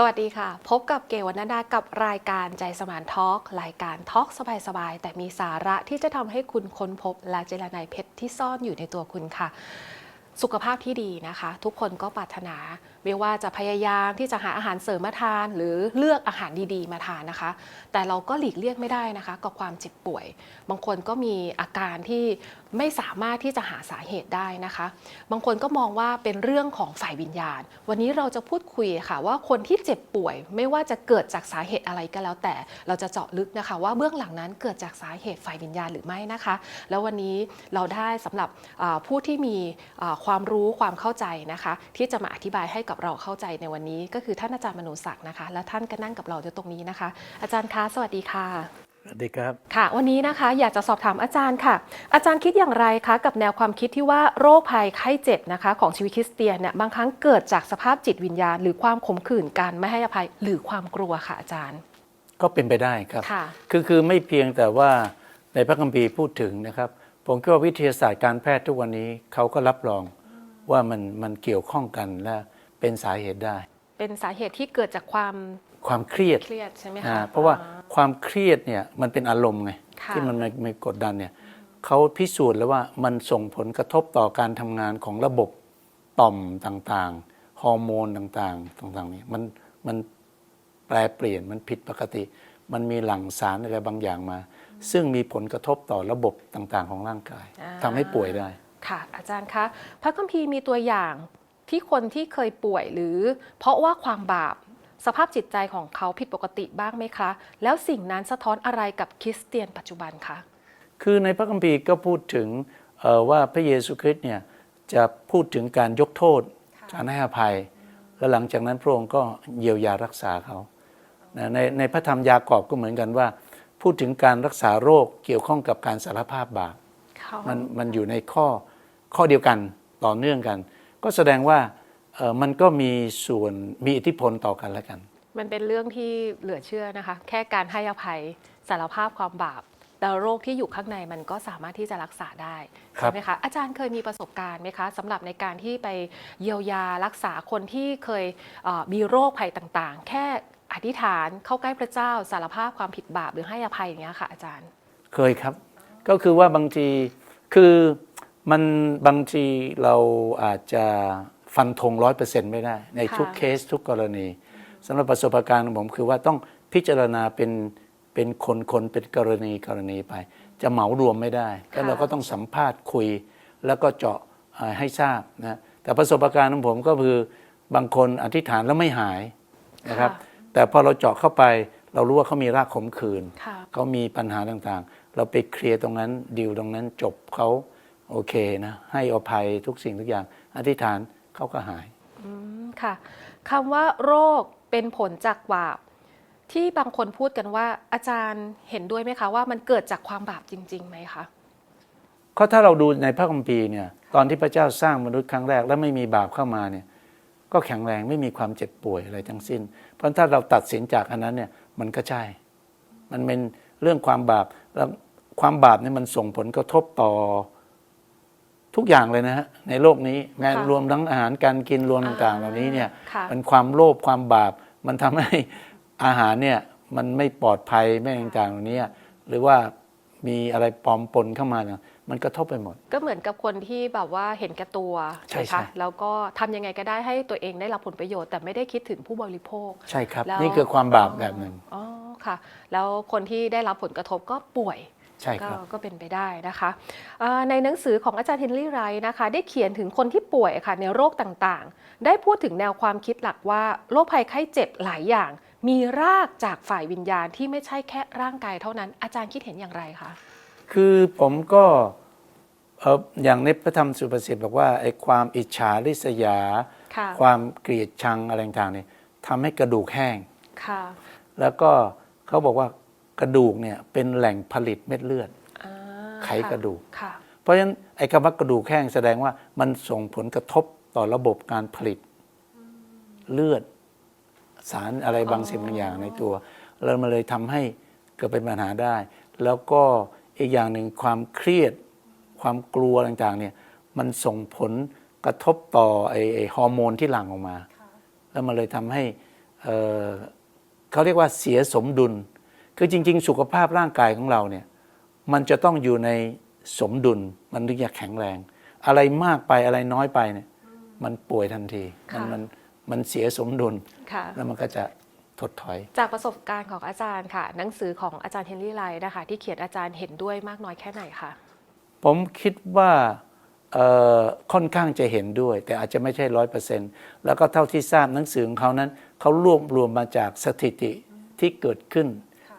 สวัสดีค่ะ พบกับเกวันดากับรายการใจสมานทอล์กรายการทอล์กสบายๆ แต่มีสาระที่จะทำให้คุณค้นพบและเจรนายเพชรที่ซ่อนอยู่ในตัวคุณค่ะ สุขภาพที่ดีนะคะ ทุกคนก็ปรารถนา ไม่ว่าจะพยายามที่จะหาอาหารเสริมมาทาน หรือเลือกอาหารดีๆ มาทานนะคะ แต่เราก็หลีกเลี่ยงไม่ได้นะคะ กับความเจ็บป่วย บางคนก็มีอาการที่ไม่สามารถที่จะหาสาเหตุได้นะคะ บางคนก็มองว่าเป็นเรื่องของฝ่ายวิญญาณ วันนี้เราจะพูดคุยค่ะ ว่าคนที่เจ็บป่วย ไม่ว่าจะเกิดจากสาเหตุอะไรก็แล้ว แต่เราจะเจาะลึกนะคะ ว่าเบื้องหลังนั้นเกิดจากสาเหตุฝ่ายวิญญาณหรือไม่นะคะ แล้ววันนี้เราได้สำหรับผู้ที่มีอ่าความรู้ความเข้าใจนะคะ ที่จะมาอธิบายให้กับเราเข้าใจในวันนี้ ก็คือท่านอาจารย์มโนศักดิ์นะคะ และท่านก็นั่งกับเราอยู่ตรงนี้นะคะ อาจารย์คะสวัสดีค่ะสวัสดีครับค่ะ วันนี้นะคะอยากจะสอบถามอาจารย์ค่ะ อาจารย์คิดอย่างไรคะ กับแนวความคิดที่ว่าโรคภัยไข้เจ็บนะคะ ของชีวิตคริสเตียนเนี่ยบางครั้งเกิดจากสภาพจิตวิญญาณ หรือความขมขื่นการไม่ให้อภัยหรือความกลัวค่ะอาจารย์ ก็เป็นไปได้ครับค่ะคือคือไม่เพียงแต่ว่าในพระคัมภีร์พูดถึงนะครับ ผมคิดว่าวิทยาศาสตร์การแพทย์ทุกวันนี้เขาก็รับรอง ว่ามันมันเกี่ยวข้องกันและเป็นสาเหตุได้ เป็นสาเหตุที่เกิดจากความความเครียดเครียดใช่ไหมอ่าคะเพราะว่าอ่ความเครียดเนี่ยมันเป็นอารมณ์ไงค่ะที่มันไม่ไม่กดดันเนี่ยเขาพิสูจน์แล้วว่ามันส่งผลกระทบต่อการทำงานของระบบต่อมต่างๆ ฮอร์โมนต่างๆต่างๆนี่มันมันแปลเปลี่ยนมันผิดปกติ มันมีหลั่งสารอะไรบางอย่างมา ซึ่งมีผลกระทบต่อระบบต่างๆ ของร่างกายอ่าทำให้ป่วยได้ ค่ะอาจารย์คะพระคัมภีร์มีตัวอย่างที่คนที่เคยป่วยหรือ เพราะว่าความบาปสภาพจิตใจของเขาผิดปกติบ้างไหมคะ แล้วสิ่งนั้นสะท้อนอะไรกับคริสเตียนปัจจุบันคะ คือในพระคัมภีร์ก็พูดถึงเอ่อว่าพระเยซูคริสต์เนี่ยจะพูดถึงการยกโทษการให้อภัย และหลังจากนั้นพระองค์ก็เยียวยารักษาเขานะในในพระธรรมยากอบก็เหมือนกันว่า พูดถึงการรักษาโรคเกี่ยวข้องกับการสารภาพบาปเขามันมันอยู่ในข้อ ข้อเดียวกันต่อเนื่องกัน ก็แสดงว่าเอ่อมันก็มีส่วนมีอิทธิพลต่อกันและกัน มันเป็นเรื่องที่เหลือเชื่อนะคะ แค่การให้อภัยสารภาพความบาปแต่โรคที่อยู่ข้างในมันก็สามารถที่จะรักษาได้ครัใช่บไหมคะอาจารย์เคยมีประสบการณ์ไหมคะสำหรับในการที่ไปเยียวยารักษาคนที่เคยเอ่อมีโรคภัยต่างๆ แค่อธิษฐานเข้าใกล้พระเจ้าสารภาพความผิดบาปหรือให้อภัยอย่างเงี้ยค่ะอาจารย์ เคยครับ ก็คือว่าบางทีคือ มันบางทีเราอาจจะฟันธงร้อยเปอร์เซ็นต์ไม่ได้ ในทุกค่ะเคสทุกกรณีสำหรับประสบการณ์ของผมคือว่าต้องพิจารณาเป็นเป็นคนคนเป็นกรณีกรณีไป จะเหมารวมไม่ได้ก็เราก็ต้องสัมภาษณ์คุย แล้วก็เจาะเอ่อให้ทราบนะแต่ประสบการณ์ของผมก็คือบางคนอธิษฐานแล้วไม่หายนะครับค่ะแต่พอเราเจาะเข้าไปเรารู้ว่าเขามีรากขมขื่นค่ะเขามีปัญหาต่างๆ เราไปเคลียร์ตรงนั้นดีลตรงนั้นจบเขา โอเคนะให้อภัยทุกสิ่งทุกอย่าง อธิษฐานเขาก็หายอืมค่ะคำว่าโรคเป็นผลจากบาป ที่บางคนพูดกันว่า อาจารย์เห็นด้วยไหมคะว่ามันเกิดจากความบาปจริงๆไหมคะเพราะถ้าเราดูในพระคัมภีร์เนี่ยตอนที่พระเจ้าสร้างมนุษย์ครั้งแรก แล้วไม่มีบาปเข้ามาเนี่ยก็แข็งแรงไม่มีความเจ็บป่วยอะไรทั้งสิ้น เพราะถ้าเราตัดสินจากอันนั้นเนี่ยมันก็ใช่ มันเป็นเรื่องความบาปแล้วความบาปเนี่ยมันส่งผลกระทบต่อ ทุกอย่างเลยนะฮะในโลกนี้แม้ค่ะรวมทั้งอาหารการกินรวมต่างๆ เหล่านี้เนี่ยค่ะมันความโลภความบาป มันทำให้อาหารเนี่ยมันไม่ปลอดภัยไม่ต่างๆเหล่านี้หรือว่ามีอะไรปลอมปนเข้ามาเนี่ยมันกระทบไปหมด ก็เหมือนกับคนที่แบบว่าเห็นแก่ตัวใช่นะใช่ คะแล้วก็ทำยังไงก็ได้ให้ตัวเองได้รับผลประโยชน์แต่ไม่ได้คิดถึงผู้บริโภค ใช่ครับ แล้ว นี่คือความบาปแบบหนึ่ง อ๋อค่ะ แล้วคนที่ได้รับผลกระทบก็ป่วย ใช่คก็รับก็เป็นไปได้นะคะอ่าในหนังสือของอาจารย์เฮนรี่ไรท์นะคะ ได้เขียนถึงคนที่ป่วยค่ะในโรคต่างๆ ได้พูดถึงแนวความคิดหลักว่าโรคภัยไข้เจ็บหลายอย่าง มีรากจากฝ่ายวิญญาณที่ไม่ใช่แค่ร่างกายเท่านั้น อาจารย์คิดเห็นอย่างไรคะคือผมก็เอ่ออย่างในพระธรรมสุภาษิตบอกว่าไอ้ความอิจฉาริษยาค่ะความเกลียดชังอะไรต่างๆเนี่ยทำให้กระดูกแห้งค่ะแล้วก็เขาบอกว่า กระดูกเนี่ยเป็นแหล่งผลิตเม็ดเลือด อ่าไขกระดูก ค่ะ เพราะฉะนั้นไอ้คำว่ากระดูกแห้งแสดงว่ามันส่งผลกระทบต่อระบบการผลิตเลือด สารอะไรบางสิ่งบางอย่างในตัว แล้วมันเลยทำให้เกิดเป็นปัญหาได้ แล้วก็อีกอย่างหนึ่งความเครียด ความกลัวต่างๆเนี่ยมันส่งผลกระทบต่อไอ้ไอ้ฮอร์โมนที่หลั่งออกมา แล้วมันเลยทำให้เอ่อเขาเรียกว่าเสียสมดุล คือจริง ๆ สุขภาพร่างกายของเราเนี่ยมันจะต้องอยู่ในสมดุลมันถึงจะแข็งแรง อะไรมากไปอะไรน้อยไปเนี่ยมันป่วยทันทีมันค่ะมันมันเสียสมดุลค่ะแล้วมันก็จะถดถอย จากประสบการณ์ของอาจารย์ค่ะ หนังสือของอาจารย์เฮนรี่ไลท์นะคะ ที่เขียนอาจารย์เห็นด้วยมากน้อยแค่ไหนคะผมคิดว่าเอ่อค่อนข้างจะเห็นด้วย แต่อาจจะไม่ใช่ร้อยเปอร์เซ็นต์แล้วก็เท่าที่ทราบหนังสือของเขานั้นเขารวบรวมมาจากสถิติที่เกิดขึ้น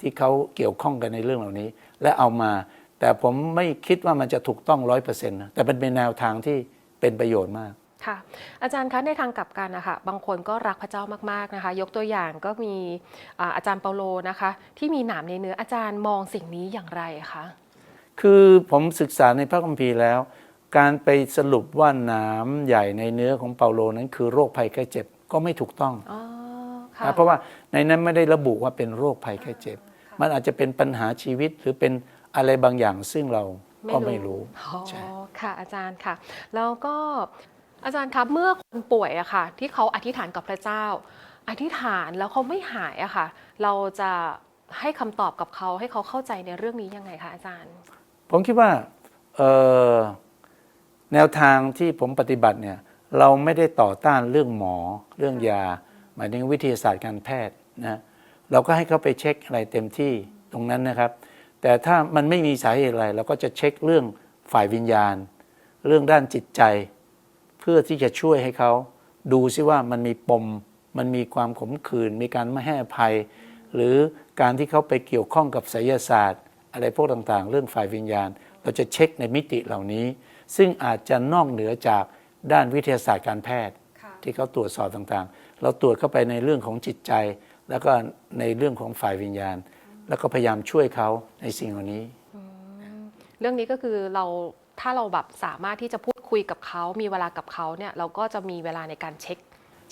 ที่เขาเกี่ยวข้องกันในเรื่องเหล่านี้ และเอามา แต่ผมไม่คิดว่ามันจะถูกต้องร้อยเปอร์เซ็นต์นะแต่มันเป็นแนวทางที่เป็นประโยชน์มากค่ะอาจารย์คะในทางกลับกันนะคะบางคนก็รักพระเจ้ามากๆนะคะ ยกตัวอย่างก็มีอ่าอาจารย์เปาโลนะคะ ที่มีหนามในเนื้ออาจารย์มองสิ่งนี้อย่างไรคะคือผมศึกษาในพระคัมภีร์แล้ว การไปสรุปว่าหนามใหญ่ในเนื้อของเปาโลนั้นคือโรคภัยแค่เจ็บก็ไม่ถูกต้องอ๋อค่ะ นะเพราะว่าในนั้นไม่ได้ระบุว่าเป็นโรคภัยแค่เจ็บ มันอาจจะเป็นปัญหาชีวิตหรือเป็นอะไรบางอย่างซึ่งเราก็ไม่รู้อ๋อใช่ค่ะอาจารย์ค่ะ แล้วก็อาจารย์ครับเมื่อคนป่วยอะค่ะ ที่เขาอธิษฐานกับพระเจ้า อธิษฐานแล้วเขาไม่หายอะค่ะ เราจะให้คำตอบกับเขาให้เขาเข้าใจในเรื่องนี้ยังไงคะอาจารย์ ผมคิดว่าเอ่อแนวทางที่ผมปฏิบัติเนี่ยเราไม่ได้ต่อต้านเรื่องหมอเรื่องยา หมายถึงวิทยาศาสตร์การแพทย์นะเราก็ให้เขาไปเช็คอะไรเต็มที่ตรงนั้นนะครับ แต่ถ้ามันไม่มีสาเหตุอะไรเราก็จะเช็คเรื่องฝ่ายวิญญาณ เรื่องด้านจิตใจ เพื่อที่จะช่วยให้เขาดูซิว่ามันมีปม มันมีความขมขื่นมีการไม่ให้อภัย หรือการที่เขาไปเกี่ยวข้องกับไสยศาสตร์ อะไรพวกต่างๆ เรื่องฝ่ายวิญญาณ เราจะเช็คในมิติเหล่านี้ ซึ่งอาจจะนอกเหนือจากด้านวิทยาศาสตร์การแพทย์ ที่เขาตรวจสอบต่างๆ เราตรวจเข้าไปในเรื่องของจิตใจ แล้วก็ในเรื่องของฝ่ายวิญญาณ แล้วก็พยายามช่วยเขาในสิ่งเหล่านี้ เรื่องนี้ก็คือเราถ้าเราแบบสามารถที่จะพูดคุยกับเขามีเวลากับเขาเนี่ยเราก็จะมีเวลาในการเช็ค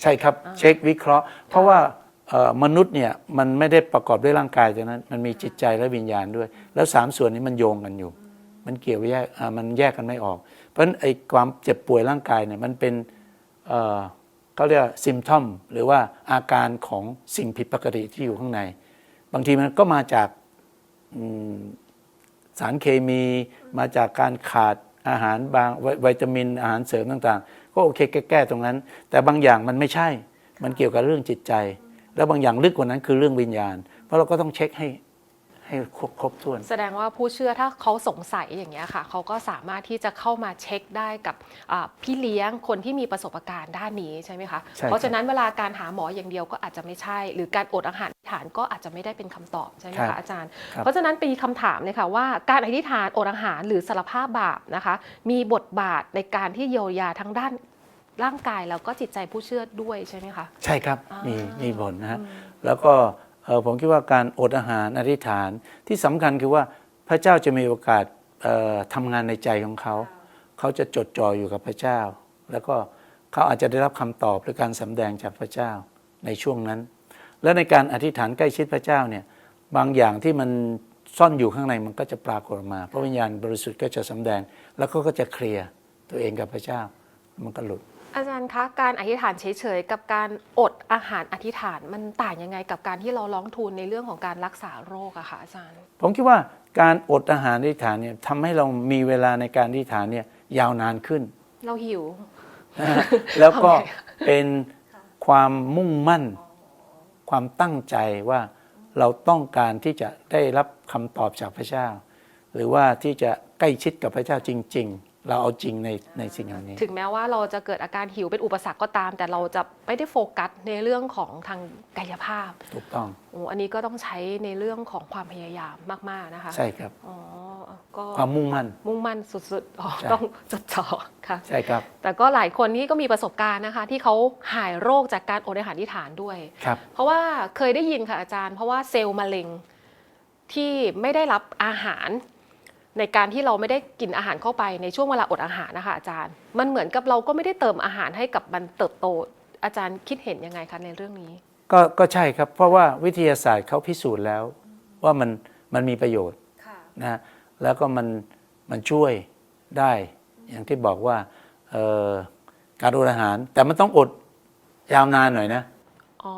ใช่ครับเช็ควิเคราะห์ เพราะว่าเอ่อมนุษย์เนี่ยมันไม่ได้ประกอบด้วยร่างกายเท่านั้นมันมีจิตใจและวิญญาณด้วย แล้วสามส่วนนี้มันโยงกันอยู่ มันเกี่ยวแยกอ่ามันแยกกันไม่ออก เพราะฉะนั้นไอ้ความเจ็บป่วยร่างกายเนี่ยมันเป็น เขาเรียกซิมทอมหรือว่าอาการของสิ่งผิดปกติที่อยู่ข้างใน บางทีมันก็มาจากสารเคมีมาจากการขาดอาหารบางวิวิตามินอาหารเสริมต่างๆ ก็โอเคแก้ๆตรงนั้น แต่บางอย่างมันไม่ใช่ มันเกี่ยวกับเรื่องจิตใจ แล้วบางอย่างลึกกว่านั้นคือเรื่องวิญญาณ เพราะเราก็ต้องเช็คให้ ให้ครบครบถ้วน แสดงว่าผู้เชื่อถ้าเขาสงสัยอย่างเงี้ยค่ะ เขาก็สามารถที่จะเข้ามาเช็คได้กับอ่าพี่เลี้ยงคนที่มีประสบการณ์ด้านนี้ใช่ไหมคะ ใช่ครับ เพราะฉะนั้นเวลาการหาหมออย่างเดียวก็อาจจะไม่ใช่ หรือการอดอาหารอธิษฐานก็อาจจะไม่ได้เป็นคำตอบใช่ไหมครัคะบอาจารย์ครับเพราะฉะนั้นเป็นคำถามเลยค่ะว่าการอธิษฐานอดอาหารหรือสารภาพบาปนะคะ มีบทบาทในการที่เยียวยาทั้งด้านร่างกายแล้วก็จิตใจผู้เชื่อด้วยใช่ไหมคะ ใช่ครับ อ่ามี มีมีผลนะฮะ แล้วก็เอ่อ ผมคิดว่าการอดอาหารอธิษฐานที่สำคัญคือว่าพระเจ้าจะมีโอกาสเอ่อทำงานในใจของเขา เขาจะจดจ่ออยู่กับพระเจ้า แล้วก็เขาอาจจะได้รับคำตอบหรือการสำแดงจากพระเจ้าในช่วงนั้น และในการอธิษฐานใกล้ชิดพระเจ้าเนี่ยบางอย่างที่มันซ่อนอยู่ข้างในมันก็จะปรากฏออกมาพระวิญญาณบริสุทธิ์ก็จะสำแดง แล้วก็ก็จะเคลียร์ตัวเองกับพระเจ้า มันก็หลุด อาจารย์คะการอธิษฐานเฉยๆกับการอดอาหารอธิษฐานมันต่างยังไงกับการที่เราร้องทูลในเรื่องของการรักษาโรคอะคะอาจารย์ ผมคิดว่าการอดอาหารอธิษฐานเนี่ยทำให้เรามีเวลาในการอธิษฐานเนี่ยยาวนานขึ้น เราหิวนะฮะแล้วก็ทำไมเป็นความมุ่งมั่น ความตั้งใจว่าเราต้องการที่จะได้รับคำตอบจากพระเจ้า หรือว่าที่จะใกล้ชิดกับพระเจ้าจริง ๆ เราเอาจริงในในสิ่งเหล่านี้ ถึงแม้ว่าเราจะเกิดอาการหิวเป็นอุปสรรคก็ตาม แต่เราจะไม่ได้โฟกัสในเรื่องของทางกายภาพถูกต้องโอ้อันนี้ก็ต้องใช้ในเรื่องของความพยายามมากๆนะคะใช่ครับอ๋อก็ความมุ่งมั่น มุ่งมั่นสุดๆอ๋อใช่ต้องจดจ่อค่ะใช่ครับ แต่ก็หลายคนที่ก็มีประสบการณ์นะคะ ที่เขาหายโรคจากการอดอาหารอธิษฐานด้วยครับเพราะว่าเคยได้ยินค่ะอาจารย์ เพราะว่าเซลล์มะเร็งที่ไม่ได้รับอาหาร ในการที่เราไม่ได้กินอาหารเข้าไปในช่วงเวลาอดอาหารนะคะอาจารย์ มันเหมือนกับเราก็ไม่ได้เติมอาหารให้กับมันเติบโต อาจารย์คิดเห็นยังไงคะในเรื่องนี้ ก็ก็ใช่ครับ เพราะว่าวิทยาศาสตร์เขาพิสูจน์แล้ว ว่ามันมันมีประโยชน์นะฮะแล้วก็มันมันช่วยได้ อย่างที่บอกว่าเอ่อการอดอาหาร แต่มันต้องอดยาวนานหน่อยนะ อ๋อ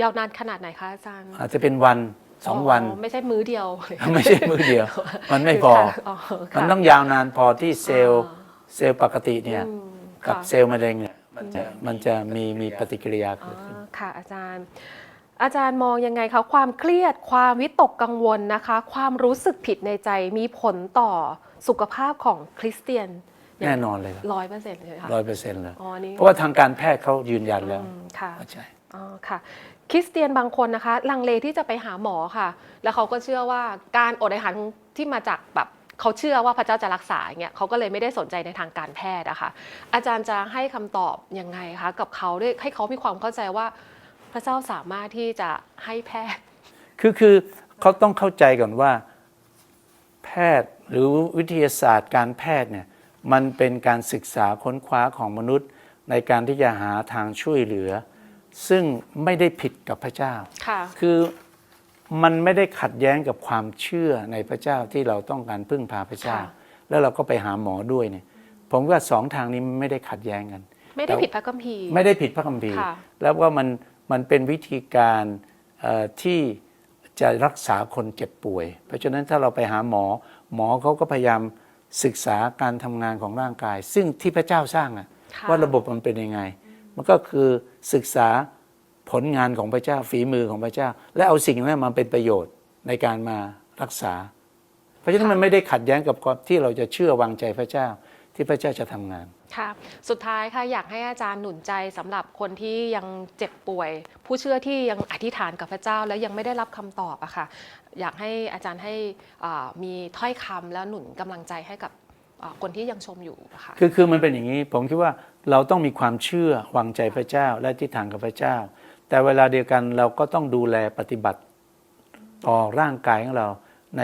ยาวนานขนาดไหนคะอาจารย์ อาจจะเป็นวัน สองวันไม่ใช่มื้อเดียว ไม่ใช่มือเดียว มันไม่พอค่ะอ๋อค่ะมันต้องยาวนานพอที่เซลล์อ่าเซลล์ปกติเนี่ยอืมกับค่ะเซลล์มะเร็งเนี่ยมันจะมันจะมีมีปฏิกิริยาอ๋อเกิดขึ้นค่ะอาจารย์ อาจารย์มองยังไงคะความเครียดความวิตกกังวลนะคะ ความรู้สึกผิดในใจมีผลต่อสุขภาพของคริสเตียนแน่นอนเลยครับร้อยเปอร์เซ็นต์เลยค่ะร้อยเปอร์เซ็นต์เลยอ๋อนี่เพราะว่าทางการแพทย์เขายืนยันแล้วอืมค่ะว่าใช่อ๋อค่ะ คริสเตียนบางคนนะคะ ลังเลที่จะไปหาหมอค่ะ แล้วเขาก็เชื่อว่าการอดอาหารที่มาจากแบบเขาเชื่อว่าพระเจ้าจะรักษาอย่างเงี้ยเขาก็เลยไม่ได้สนใจในทางการแพทย์อะคะอาจารย์จะให้คำตอบยังไงคะกับเขาด้วยให้เขามีความเข้าใจว่าพระเจ้าสามารถที่จะให้แพทย์ คือคือเขาต้องเข้าใจก่อนว่า แพทย์หรือวิทยาศาสตร์การแพทย์เนี่ยมันเป็นการศึกษาค้นคว้าของมนุษย์ ในการที่จะหาทางช่วยเหลือ ซึ่งไม่ได้ผิดกับพระเจ้าค่ะคือมันไม่ได้ขัดแย้งกับความเชื่อในพระเจ้าที่เราต้องการพึ่งพาพระเจ้าค่ะแล้วเราก็ไปหาหมอด้วยเนี่ย ผมว่าสองทางนี้มันไม่ได้ขัดแย้งกัน ไม่ได้ผิดพระคัมภีร์ ไม่ได้ผิดพระคัมภีร์ค่ะแล้วว่ามันมันเป็นวิธีการเอ่อที่จะรักษาคนเจ็บป่วย เพราะฉะนั้นถ้าเราไปหาหมอ หมอเขาก็พยายามศึกษาการทำงานของร่างกาย ซึ่งที่พระเจ้าสร้างอะค่ะว่าระบบมันเป็นยังไง มันก็คือ ศึกษาผลงานของพระเจ้าฝีมือของพระเจ้า และเอาสิ่งนั้นมาเป็นประโยชน์ในการมารักษา เพราะฉะนั้นมันไม่ได้ขัดแย้งกับความที่เราจะเชื่อวางใจพระเจ้าที่พระเจ้าจะทำงานค่ะสุดท้ายค่ะอยากให้อาจารย์หนุนใจสำหรับคนที่ยังเจ็บป่วย ผู้เชื่อที่ยังอธิษฐานกับพระเจ้าแล้วยังไม่ได้รับคำตอบอะค่ะอยากให้อาจารย์ให้มีถ้อยคำแล้วหนุนกำลังใจให้กับ คนที่ยังชมอยู่อะค่ะคือคือมันเป็นอย่างนี้ ผมคิดว่าเราต้องมีความเชื่อวางใจพระเจ้าและที่ทางกับพระเจ้า แต่เวลาเดียวกันเราก็ต้องดูแลปฏิบัติต่อร่างกายของเราใน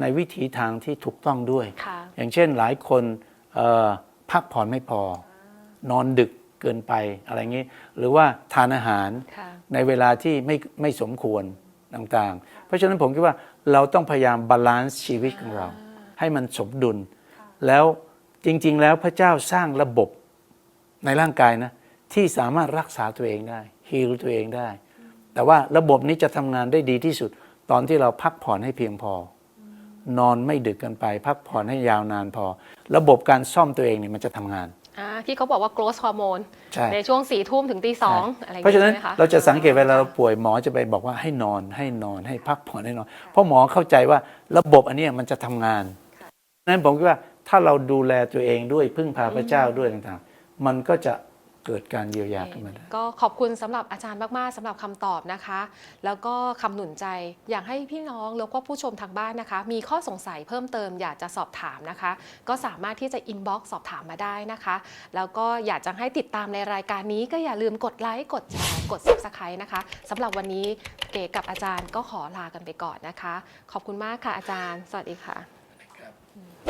ในวิถีทางที่ถูกต้องด้วยค่ะอย่างเช่นหลายคนเอ่อพักผ่อนไม่พอ นอนดึกเกินไปอะไรอย่างนี้ หรือว่าทานอาหารค่ะในเวลาที่ไม่ไม่สมควรต่างๆ เพราะฉะนั้นผมคิดว่าเราต้องพยายามบาลานซ์ชีวิตของเรา ให้มันสมดุล แล้วจริง ๆ แล้วพระเจ้าสร้างระบบในร่างกายนะที่สามารถรักษาตัวเองได้ฮีลตัวเองได้ แต่ว่าระบบนี้จะทำงานได้ดีที่สุด ตอนที่เราพักผ่อนให้เพียงพอ นอนไม่ดึกเกันไป พักผ่อนให้ยาวนานพอ ระบบการซ่อมตัวเองเนี่ยมันจะทำงานอ่าที่เขาบอกว่า growth hormone ใช่ในช่วงสี่ทุ่มถึงตีสองอะไรอย่างเพราะฉะนั้นใช่ไหมคเราจะสังเกตเวลาเราป่วยหมอจะไปบอกว่าให้นอนให้นอนให้พักผ่อนให้นอน เพราะหมอเข้าใจว่าระบบอันเนี้ยมันจะทำงานนั้นผมคิดว่า ถ้าเราดูแลตัวเองด้วยพึ่งพาพระเจ้าด้วยต่างๆ มันก็จะเกิดการเยียวยาขึ้นมาได้ก็ขอบคุณสำหรับอาจารย์มาก ๆสำหรับคำตอบนะคะ แล้วก็คำหนุนใจอยากให้พี่น้องแล้วก็ผู้ชมทางบ้านนะคะ มีข้อสงสัยเพิ่มเติมอยากจะสอบถามนะคะ ก็สามารถที่จะอินบ็อกซ์สอบถามมาได้นะคะ แล้วก็อยากจะให้ติดตามในรายการนี้ ก็อย่าลืมกดไลค์กดแชร์กด subscribe นะคะสำหรับวันนี้เก๋กับอาจารย์ก็ขอลากันไปก่อนนะคะ ขอบคุณมากค่ะอาจารย์ สวัสดีค่ะ